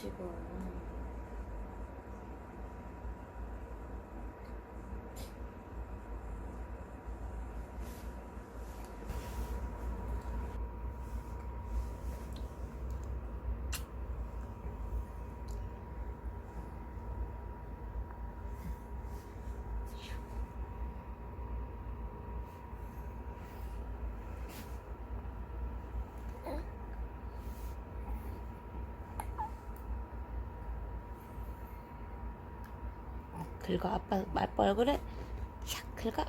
这个 긁어. 아빠 아빠 얼굴에 샥 긁어.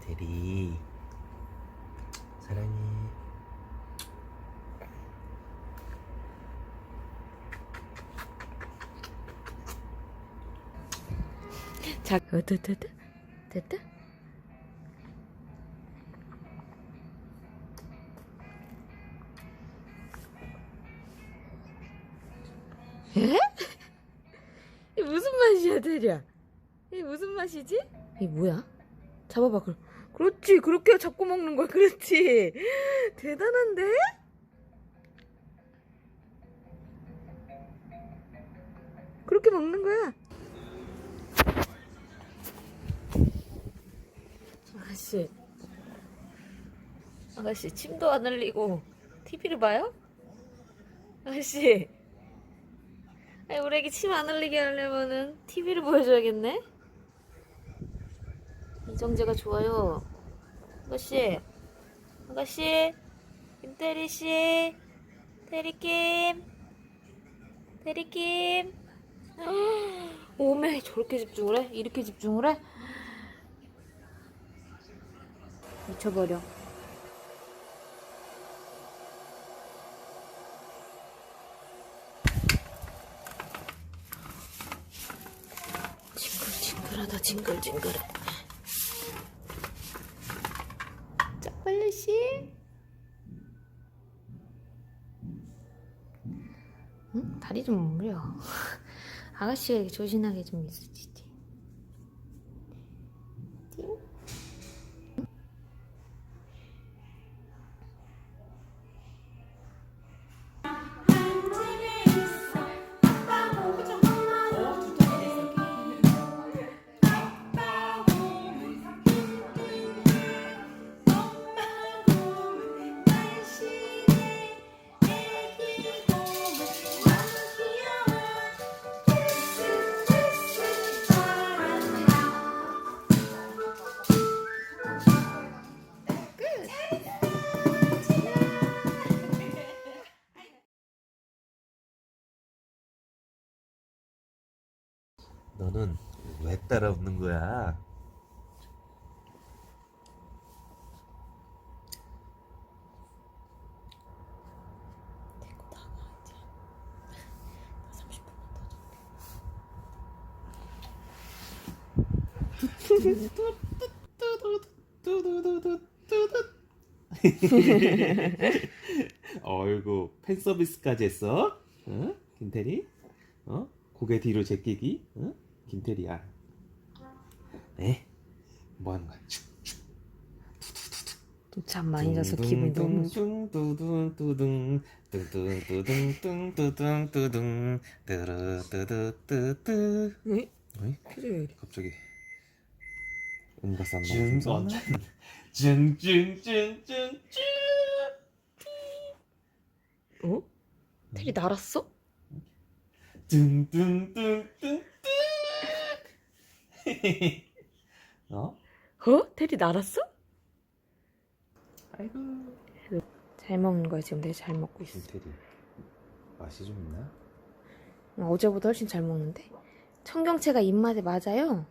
대리. 사랑해. 자, 어, 됐다 됐다 됐 에? 이 무슨 맛이야, 대리야? 이 무슨 맛이지? 이 뭐야? 잡아봐, 그럼. 그렇지, 그렇게 잡고 먹는 거야, 그렇지. 대단한데? 그렇게 먹는 거야. 아가씨, 아가씨 침도 안 흘리고 TV를 봐요? 아가씨, 우리 애기 침 안 흘리게 하려면은 TV를 보여줘야겠네. 이정재가 좋아요. 아가씨, 아가씨, 김태리 씨, 태리김, 태리김. 오메 저렇게 집중을 해? 이렇게 집중을 해? 미쳐버려. 징글징글하다 징글징글해. 짝발려씨? 응? 다리 좀 물려. 아가씨가 조신하게 좀 있으시지. 띵? 너는 왜 따라오는 거야? 데리고 나가 이제. 나 30분만 더 좀. 어이구 팬 서비스까지 했어? 어? 김태리? 어? 고개 뒤로 제끼기? 어? 김태리야 네? 뭐 하는 거야? 또잠 많이 자서 기분이 너무 뚜루 뚜두 뚜뚜 응? 어이? 표정이 왜 이래? 갑자기 너무 완전 좀 쭝쭝쭝쭝쭝 어? 테리 날았어? 뚱뚱뚱뚱 어? 어? 테리 날았어? 아이고. 잘 먹는 거야 지금. 내가 잘 먹고 있어. 김태리 맛이 좀 있나? 어, 어제보다 훨씬 잘 먹는데? 청경채가 입맛에 맞아요?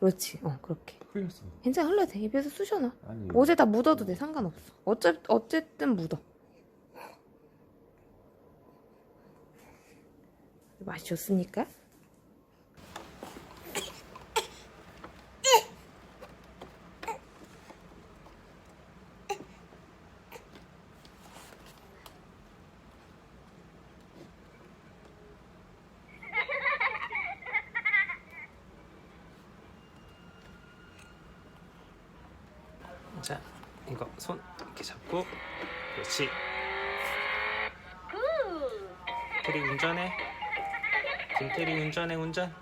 그렇지. 어 그렇게. 흘렸어. 괜찮아 흘러도 돼. 입에서 쑤셔놔. 아니 어제 다 묻어도 돼. 상관없어. 어째, 어쨌든 묻어. 맛이 좋습니까? 이거 손 이렇게 잡고 그렇지. 테리 운전해. 김태리 운전해 운전.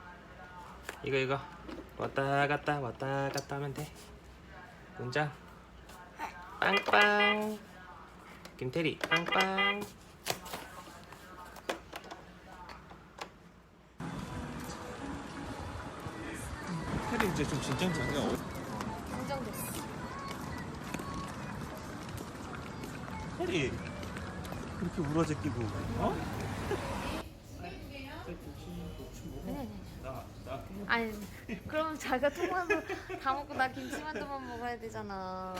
이거 이거 왔다 갔다 왔다 갔다 하면 돼. 운전. 빵빵. 김태리 빵빵. 테리 이제 좀 진정되네. 테리 그렇게 울어 제끼고 어? 아니 그럼 자기가 통화도 다 먹고 나 김치만두만 먹어야 되잖아.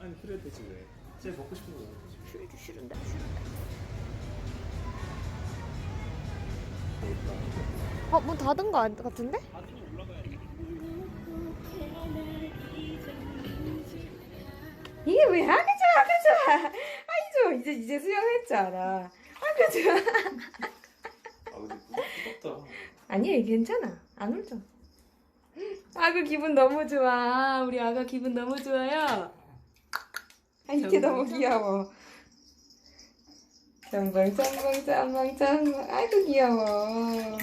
아니 그래야 되지 왜? 제일 먹고 싶은 거 되지. 싫은데 싫은데 싫은데. 어, 문 닫은 거 안- 같은데? 아 좋아 이제 이제 수영했잖아. 아주 좋아 아 근데 무겁다. 아니 괜찮아. 안 울죠. 아그 기분 너무 좋아. 우리 아가 기분 너무 좋아요. 아 이게 너무 귀여워. 짱방 짱방 짱방 짱방 아이고 귀여워.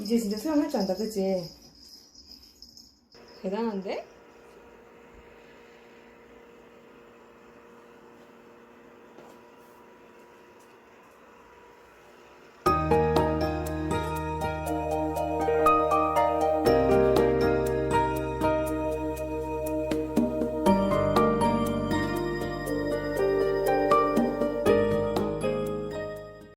이제 진짜 수영할 줄 안다 그치? 대단한데?